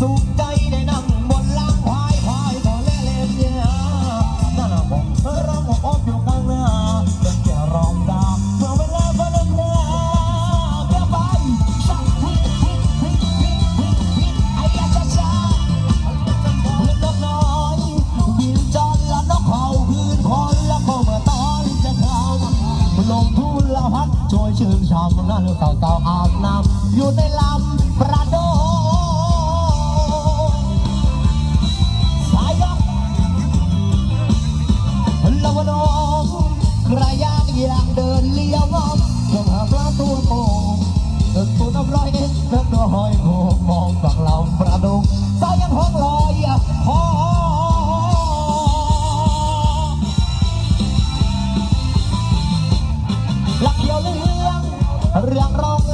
Super. 在身上，我那就找到阿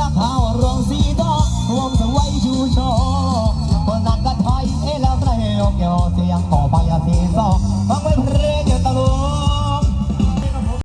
ละข้าวรองสีดอกวงสวยชูชอคนนั้นก็ไทยเอละไรยองยอเสียงต่อไปยเสียงซอ